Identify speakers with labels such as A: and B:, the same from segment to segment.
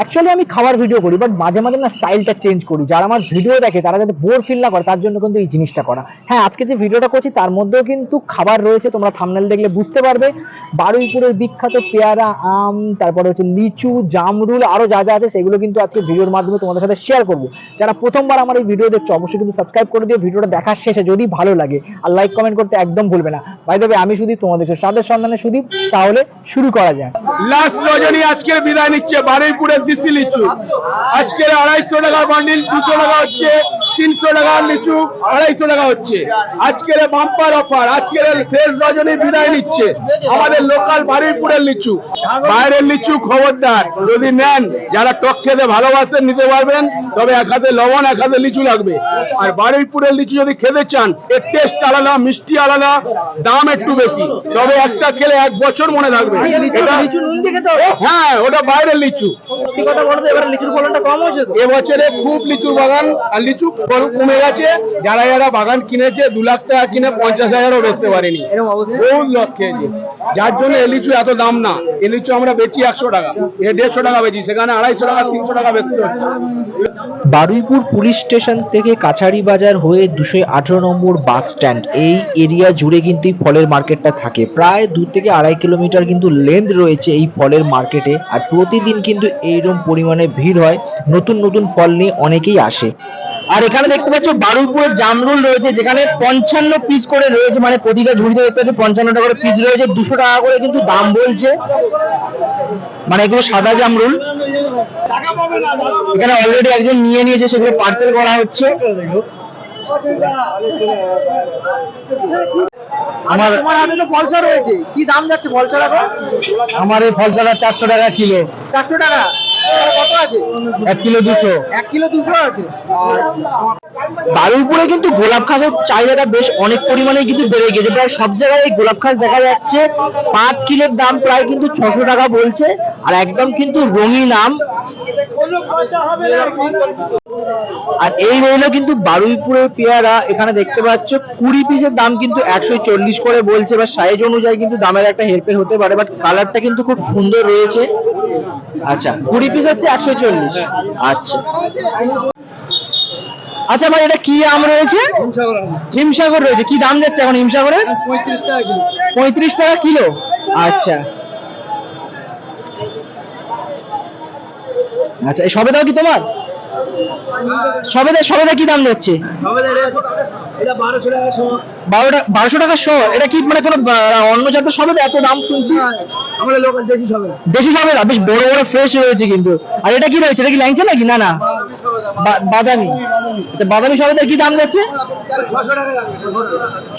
A: Actually আমি খাবার video করি বাট মাঝে মাঝে না স্টাইলটা চেঞ্জ করি। যারা আমার ভিডিও দেখে, তারা যাতে বোর ফিল না করে, তার জন্য কিন্তু এই জিনিসটা করা। হ্যাঁ আজকে যে ভিডিওটা করছি, তার মধ্যেও কিন্তু খাবার রয়েছে, তোমরা থামনেল দেখলে বুঝতে পারবে। বারুইপুরের বিখ্যাত পেয়ারা আম, তারপরে হচ্ছে লিচু, জামরুল, আরও যা যা আছে, সেগুলো কিন্তু আজকে ভিডিওর মাধ্যমে তোমাদের সাথে শেয়ার করব। যারা প্রথমবার আমার এই ভিডিও দেখছ, অবশ্যই কিন্তু সাবস্ক্রাইব করে দিও ভিডিওটা দেখার শেষে যদি ভালো লাগে। আর লাইক কমেন্ট করতে একদম ভুলবে না। বাই দেবে আমি শুধু তোমাদের সাথে সন্ধানে শুধু তাহলে শুরু করা যায়
B: লাস্ট রজনী আজকের বিদায় নিচ্ছে বারুইপুরের দিশি লিচু। আজকের আড়াইশো টাকা বান্ডিল দুশো টাকা হচ্ছে তিনশো টাকার লিচু আড়াইশো টাকা হচ্ছে। আজকের বাম্পার অফার আজকের শেষ রজনী বিদায় নিচ্ছে। আমাদের লোকাল বারুইপুরের লিচু। বাইরের লিচু খবরদার যদি নেন যারা টক খেতে ভালোবাসেন নিতে পারবেন। তবে এক হাতে লবণ এক হাতে লিচু লাগবে। আর বারুইপুরের লিচু যদি খেতে চান এর টেস্ট আলাদা মিষ্টি আলাদা দাম একটু বেশি। তবে একটা খেলে এক বছর মনে থাকবে। হ্যাঁ ওটা বাইরের লিচু।
A: কথা বলতে এবারে লিচুর ফলনটা কম হয়েছে
B: এবছরে খুব লিচু বাগান আর লিচু ফলন কমে গেছে যারা যারা বাগান কিনেছে দু লাখ টাকা কিনে পঞ্চাশ হাজারও বেচতে পারেনি।
A: এরকম অবস্থা?
B: বহুত লস খেয়েছে। যার জন্য এ লিচু এত দাম না। এ লিচু আমরা বেচি একশো টাকা। এ দেড়শো টাকা বেচি সেখানে আড়াইশো টাকা তিনশো টাকা বেচতে হচ্ছে।
A: বারুইপুর পুলিশ স্টেশন থেকে কাছারি বাজার হয়ে দুশো আঠেরো নম্বর বাস স্ট্যান্ড এই এরিয়া জুড়ে কিন্তু এই ফলের মার্কেটটা থাকে। প্রায় দু থেকে আড়াই কিলোমিটার কিন্তু লেন্থ রয়েছে এই ফলের মার্কেটে আর প্রতিদিন কিন্তু এইরকম পরিমাণে ভিড় হয়। নতুন নতুন ফল নিয়ে অনেকেই আসে। আর এখানে দেখতে পাচ্ছ বারুইপুরের জামরুল রয়েছে যেখানে পঞ্চান্ন পিস করে রয়েছে মানে প্রতিটা ঝুড়িতে দেখতে পাচ্ছ পঞ্চান্ন টাকা করে পিস রয়েছে দুশো টাকা করে কিন্তু দাম বলছে। মানে এগুলো সাদা জামরুল এখানে অলরেডি একজন নিয়ে নিয়েছে সেগুলো পার্সেল করা হচ্ছে। আমার
C: তোমার হাতে তো ফলসা রয়েছে কি দাম যাচ্ছে ফলসা
A: আমার এই ফল চারা চারশো টাকা কিলো।
C: চারশো টাকা? কত আছে?
A: এক কিলো দুশো।
C: এক কিলো দুশো আছে।
A: বারুইপুরে কিন্তু গোলাপ খাসের চাহিদাটা বেশ অনেক পরিমাণে কিন্তু বেড়ে গেছে প্রায় সব জায়গায় এই গোলাপ খাস দেখা যাচ্ছে। পাঁচ কিলোর দাম প্রায় কিন্তু ছশো টাকা বলছে। আর একদম কিন্তু রঙিন আম। আর এই রইল কিন্তু বারুইপুরের পেয়ারা। এখানে দেখতে পাচ্ছ কুড়ি পিসের দাম কিন্তু একশো চল্লিশ করে বলছে। বা সাইজ অনুযায়ী কিন্তু দামের একটা হেরফের হতে পারে বাট কালারটা কিন্তু খুব সুন্দর রয়েছে। আচ্ছা কুড়ি পিস হচ্ছে একশো চল্লিশ। আচ্ছা। আচ্ছা ভাই এটা কি আম রয়েছে? হিমসাগর রয়েছে। কি দাম যাচ্ছে এখন হিমসাগরের?
C: পঁয়ত্রিশ টাকা কিলো।
A: আচ্ছা। আচ্ছা এই সবেদাও কি তোমার? সবেদা সবেদা কি দাম যাচ্ছে?
C: বারোশো টাকা
A: শো। এটা কি মানে কোনো অন্য জাতের সবেদা এত দাম শুনছি।
C: আমাদের লোকাল দেশি সবে
A: দেশি সবেদা, বেশ বড় বড় ফ্রেশ রয়েছে কিন্তু। আর এটা কি রয়েছে? এটা কি ল্যাংচা নাকি? না না। বাদামি। আচ্ছা বাদামি সবেদার কি দাম যাচ্ছে?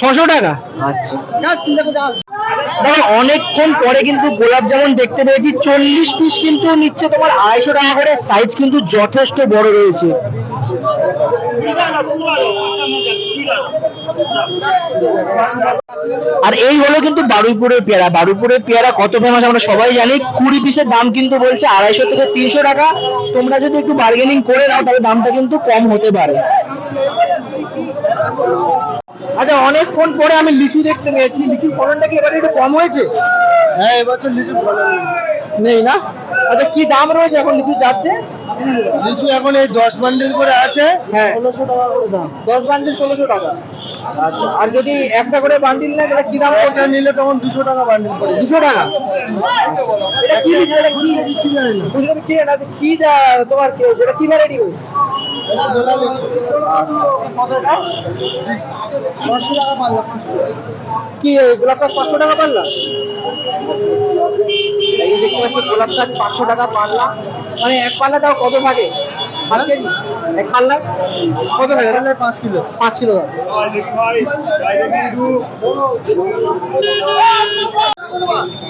C: ছশো টাকা।
A: আচ্ছা। দেখো, অনেকক্ষণ পরে কিন্তু গোলাপ যেমন দেখতে পেয়েছি। চল্লিশ পিস কিন্তু নিচ্ছে তোমার আড়াইশো টাকা করে। সাইজ কিন্তু যথেষ্ট বড় রয়েছে। আর এই হলো কিন্তু বারুইপুরের পেয়ারা। বারুইপুরের পেয়ারা কত ফেমাস আমরা সবাই জানি। কুড়ি পিসের দাম কিন্তু বলছে আড়াইশো থেকে তিনশো টাকা। তোমরা যদি একটু বার্গেনিং করে নাও তাহলে দামটা কিন্তু কম হতে পারে। আচ্ছা অনেকক্ষণ পরে আমি লিচু দেখতে পেয়েছি। লিচুর ফলনটা কি এবারে একটু কম হয়েছে?
C: হ্যাঁ এবছর লিচু ভালো
A: নেই না? আচ্ছা কি দাম রয়েছে এখন লিচু যাচ্ছে?
C: লিচু এখন এই দশ বান্ডিল করে আছে।
A: হ্যাঁ।
C: ষোলোশো টাকা করে দাম।
A: দশ বান্ডিল ষোলোশো টাকা। আচ্ছা আর যদি একটা করে বান্ডিল নেয় তাহলে কি দাম
C: ওটা নিলে তখন দুশো টাকা বান্ডিল পড়ে।
A: দুশো টাকা? এটা কি এটা কি বুঝলাম কি না কি তোমার কি যেটা কি ভ্যারাইটি কি গোলাপ গাছ পাঁচশো টাকা পারলা এই দেখতে পাচ্ছি গোলাপ পাঁচশো টাকা পারলা মানে এক পাল্লা তাও কত থাকে পাঁচ কেজি? এক পাল্লা? কত থাকে?
C: তাহলে পাঁচ কিলো।
A: পাঁচ কিলো থাকে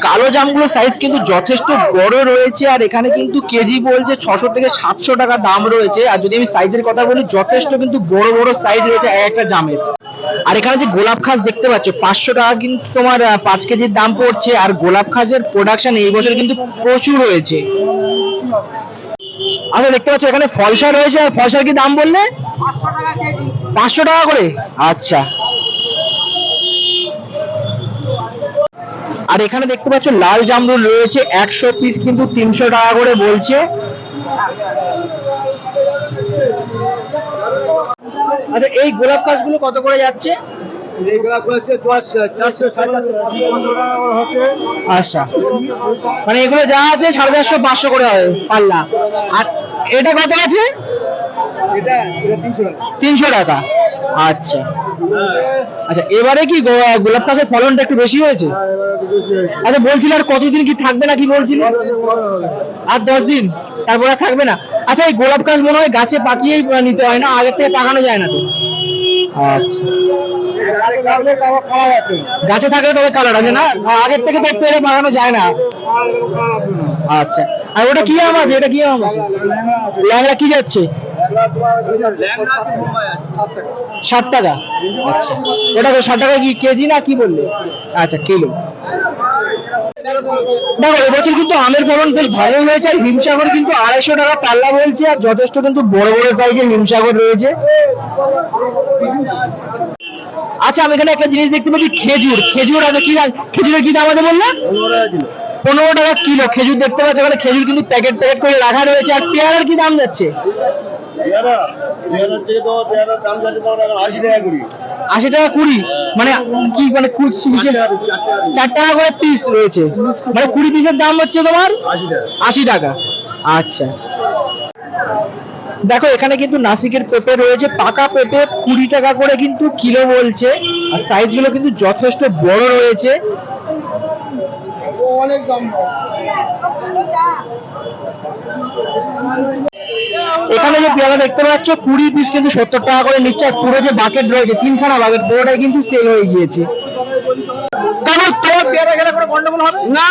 A: কালো জামগুলো সাইজ কিন্তু যথেষ্ট বড় রয়েছে আর এখানে কিন্তু কেজি বলছে ছশো থেকে সাতশো টাকা দাম রয়েছে। আর যদি আমি সাইজের কথা বলি যথেষ্ট কিন্তু বড় বড় সাইজ রয়েছে এক একটা জামের। আর এখানে যে গোলাপ খাস দেখতে পাচ্ছ পাঁচশো টাকা কিন্তু তোমার পাঁচ কেজির দাম পড়ছে। আর গোলাপ খাসের প্রোডাকশন এই বছর কিন্তু প্রচুর হয়েছে। আচ্ছা দেখতে পাচ্ছ, এখানে ফলসা রয়েছে, আর ফলসার কি দাম বললে? পাঁচশো টাকা করে। আচ্ছা। আর এখানে দেখতে পাচ্ছ, লাল জামরুল রয়েছে, একশো পিস কিন্তু তিনশো টাকা করে বলছে। আচ্ছা এই গোলাপ গাছগুলো কত করে যাচ্ছে? আচ্ছা। মানে এগুলো যা আছে সাড়ে চারশো পাঁচশো করে হবে পাল্লা। আর এটা কত আছে?
C: তিনশো টাকা।
A: আচ্ছা। আচ্ছা এবারে কি গোলাপ গাছের ফলনটা একটু বেশি হয়েছে?
C: হ্যাঁ।
A: আচ্ছা বলছিল আর কতদিন কি থাকবে না কি বলছিল? আর দশ দিন? তারপরে আর থাকবে না। আচ্ছা এই গোলাপ গাছ মনে হয় গাছে পাকিয়েই নিতে হয় না আগের থেকে পাকানো যায় না তো। আচ্ছা।
C: গাছে থাকলে
A: তবে কালার আছে না? আগের থেকে তো পেরে পাকানো যায় না। আচ্ছা। আর ওটা কি আম আছে? এটা কি আম আছে? ল্যাংড়া কি যাচ্ছে? ষাট টাকা। আচ্ছা। ওটা ষাট টাকা কি কেজি না কি বললে? আচ্ছা কিলো। দেখো, এবছর কিন্তু আমের ফলন বেশ ভালো হয়েছে, আর হিমসাগর কিন্তু আড়াইশো টাকা পাল্লা বলছে, আর যথেষ্ট কিন্তু বড় বড় সাইজের হিমসাগর রয়েছে। আচ্ছা আমি এখানে একটা জিনিস দেখতে পাচ্ছি খেজুর। খেজুর আছে কি খেজুরের কি দাম আছে বললে? পনেরো টাকা কিলো। খেজুর দেখতে পাচ্ছ ওখানে খেজুর কিন্তু প্যাকেট প্যাকেট করে রাখা রয়েছে। আর পেয়ারার কি দাম যাচ্ছে?
C: আশি টাকা
A: কুড়ি। মানে কি মানে চার টাকা করে পিস রয়েছে। মানে কুড়ি পিসের দাম হচ্ছে তোমার
C: আশি টাকা।
A: আচ্ছা। দেখো, এখানে কিন্তু নাসিকের পেঁপে রয়েছে, পাকা পেঁপে, কুড়ি টাকা করে কিন্তু কিলো বলছে, আর সাইজগুলো কিন্তু যথেষ্ট বড় রয়েছে। এখানে যে পেয়ারা দেখতে পাচ্ছ, কুড়ি পিস কিন্তু সত্তর টাকা করে নিচ্ছে, আর পুরো যে বাকেট রয়েছে, তিনখানা বাকেট পুরোটাই কিন্তু সেল হয়ে গিয়েছে কারণ তোমার পেয়ারা খেলে কোনো গন্ডগোল হবে?
C: না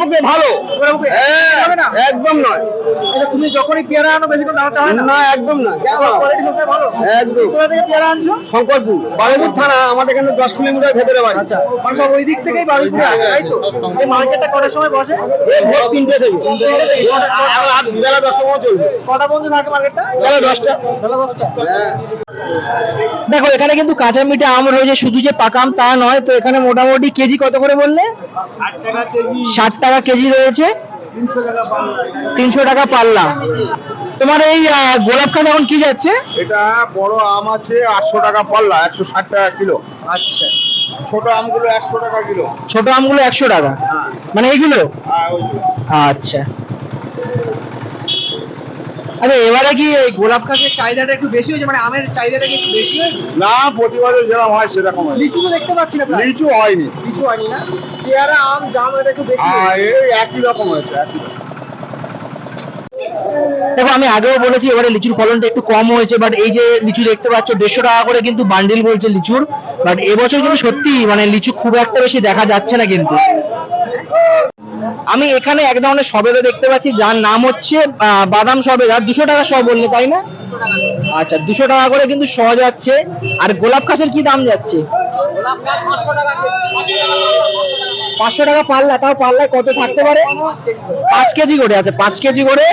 C: পক্ষে ভালো। একদম নয়।
A: তুমি যখনই পেয়ারা আনো বেশি দাঁড়াতে হয় না?
C: না একদম না
A: কোয়ালিটি সবসময় ভালো?
C: একদম।
A: থেকে পেয়ারা আনছো?
C: শঙ্করপুর। বারুইপুর থানা আমাদের এখানে দশ কিলোমিটার ভেতরে বাড়ি।
A: আচ্ছা ওই দিক থেকেই বারুইপুরে আসে তাই তো? এই মার্কেটটা কটার সময় বসে?
C: ভোর তিনটে থেকে। বেলা দশটা পর্যন্ত চলবে।
A: কটা পর্যন্ত থাকে মার্কেটটা
C: বেলা দশটা।
A: বেলা দশটা।
C: হ্যাঁ।
A: দেখো এখানে কিন্তু কাঁচা মিঠে আম রয়েছে শুধু যে পাকা আম তা নয় তো এখানে মোটামুটি কেজি কত করে বললে?
C: আট
A: ষাট টাকা কেজি রয়েছে।
C: তিনশো টাকা পাল্লা।
A: তোমার এই গোলাপ খাত এখন কি যাচ্ছে?
D: এটা বড় আম আছে আটশো টাকা পাল্লা একশো ষাট টাকা কিলো।
A: আচ্ছা।
D: ছোট আমগুলো একশো টাকা কিলো।
A: ছোট আমগুলো একশো টাকা?
D: হ্যাঁ।
A: মানে এইগুলো
D: আর ওই যে
A: আচ্ছা। আচ্ছা এবারে কি এই গোলাপ খাসের চাহিদাটা একটু বেশি হয়েছে? মানে আমের চাহিদাটা কি একটু বেশি হয়েছে?
D: না প্রতিবারে যেরকম হয় সেরকম হয়।
A: লিচু তো দেখতে পাচ্ছি না
D: লিচু হয়নি।
A: লিচু হয়নি না? পেয়ারা আম জাম এটা একটু বেশি হয়েছে।
D: এই একই রকম হয়েছে একই রকম।
A: দেখো আমি আগেও বলেছি এবারে লিচুর ফলনটা একটু কম হয়েছে বাট এই যে লিচু দেখতে পাচ্ছ দেড়শো টাকা করে কিন্তু বান্ডিল বলছে লিচুর। বাট এবছর কিন্তু সত্যি মানে লিচু খুব একটা বেশি দেখা যাচ্ছে না কিন্তু। আমি এখানে এক ধরনের সবেদা দেখতে পাচ্ছি, যার নাম হচ্ছে বাদাম সবেদা। দুশো টাকা সব বললে, তাই না? আচ্ছা দুশো টাকা করে কিন্তু শ যাচ্ছে। আর গোলাপ খাসের কি দাম যাচ্ছে? পাঁচশো টাকা পাল্লা, তাও পাল্লায় কত থাকতে পারে? পাঁচ কেজি করে আচ্ছা পাঁচ কেজি করে।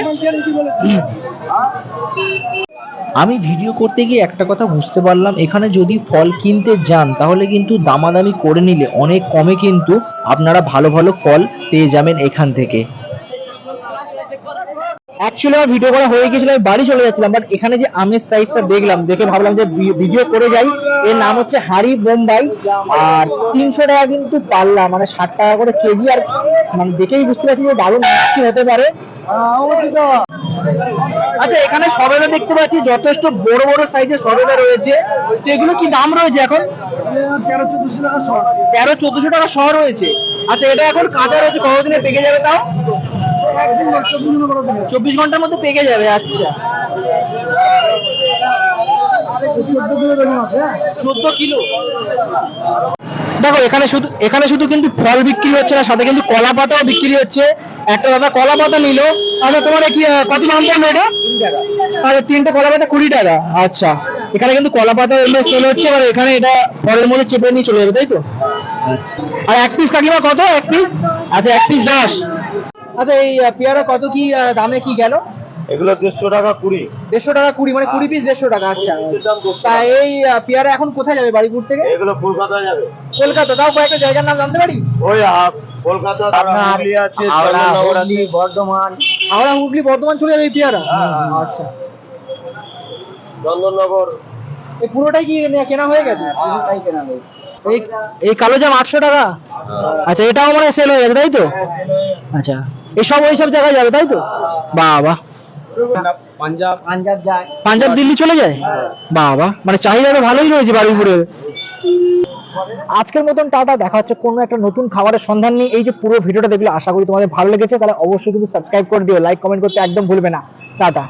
A: আমি ভিডিও করতে গিয়ে একটা কথা বুঝতে পারলাম, এখানে যদি ফল কিনতে যান, তাহলে কিন্তু দামাদামি করে নিলে অনেক কমে কিন্তু আপনারা ভালো ভালো ফল পেয়ে যাবেন এখান থেকে। অ্যাকচুয়ালি আমার ভিডিও করা হয়ে গেছিল আমি বাড়ি চলে যাচ্ছিলাম বাট এখানে যে আমের সাইজটা দেখলাম, দেখে ভাবলাম যে ভিডিও করে যাই। এর নাম হচ্ছে হাড়ি বোম্বাই, আর তিনশো টাকা কিন্তু পাল্লা মানে ষাট টাকা করে কেজি, আর মানে দেখেই বুঝতে পারছি যে দারুণ মিষ্টি হতে পারে। আচ্ছা এখানে সবেদা দেখতে পাচ্ছি, যথেষ্ট বড় বড় সাইজের সবেদা রয়েছে। তো এগুলো কি দাম রয়েছে এখন?
C: তেরো, চোদ্দশো টাকা শখ
A: তেরো, চোদ্দশো টাকা শহ রয়েছে। আচ্ছা এটা এখন কাঁচা রয়েছে, কতদিনে পেকে যাবে তাও?
C: একদিন চব্বিশ
A: ঘণ্টার মধ্যে পেকে যাবে আচ্ছা।
C: চোদ্দ কিলো হ্যাঁ।
A: চোদ্দ কিলো? দেখো এখানে শুধু এখানে শুধু কিন্তু ফল বিক্রি হচ্ছে না সাথে কিন্তু কলা পাতাও বিক্রি হচ্ছে। একটা দাদা কলা পাতা নিল। আচ্ছা তোমার কি কত দাম পড়ল এটা? আচ্ছা তিনটে কলা পাতা কুড়ি টাকা। আচ্ছা এখানে কিন্তু কলা পাতা এমনি সেল হচ্ছে এবার এখানে এটা ফলের মধ্যে চেপে নিয়ে চলে যাবে তাই তো? আচ্ছা। আর এক পিস কাকিমা কত? এক পিস আচ্ছা এক পিস দশ। আচ্ছা এই পেয়ারা কত কি দামে কি গেল?
D: এগুলো দেড়শো টাকা কুড়ি।
A: দেড়শো টাকা কুড়ি মানে কুড়ি পিস দেড়শো টাকা আচ্ছা। তা এই পেয়ারা এখন কোথায় যাবে বাড়িপুর থেকে?
D: এগুলো কলকাতায় যাবে।
A: কলকাতা তাও কয়েকটা জায়গার নাম জানতে পারি?
D: ওই
C: কলকাতা হুগলি আছে
E: হাওড়া
C: চন্দননগর আছে
E: হুগলি বর্ধমান।
A: হাওড়া হুগলি বর্ধমান চলে যাবে এই পেয়ারা? আচ্ছা।
C: চন্দননগর।
A: এই পুরোটাই কি কেনা হয়ে গেছে?
E: পুরোটাই কেনা হয়েছে
A: এই এই কালো জাম আটশো টাকা? আচ্ছা এটাও মানে সেল হয়ে গেছে তাই তো? আচ্ছা এসব ওই সব জায়গায় যাবে তাই তো? বাহ
C: পাঞ্জাব।
E: পাঞ্জাব যায়।
A: পাঞ্জাব দিল্লি চলে যায়? বাহ বাহ মানে চাহিদা তো ভালোই রয়েছে বারুইপুরের আজকের মতন টাটা দেখা হচ্ছে কোনো একটা নতুন খাবারের সন্ধান নিয়ে। এই যে পুরো ভিডিওটা দেখলে আশা করি তোমাদের ভালো লেগেছে তাহলে অবশ্যই কিন্তু সাবস্ক্রাইব করে দিও। লাইক কমেন্ট করতে একদম ভুলবে না। টাটা।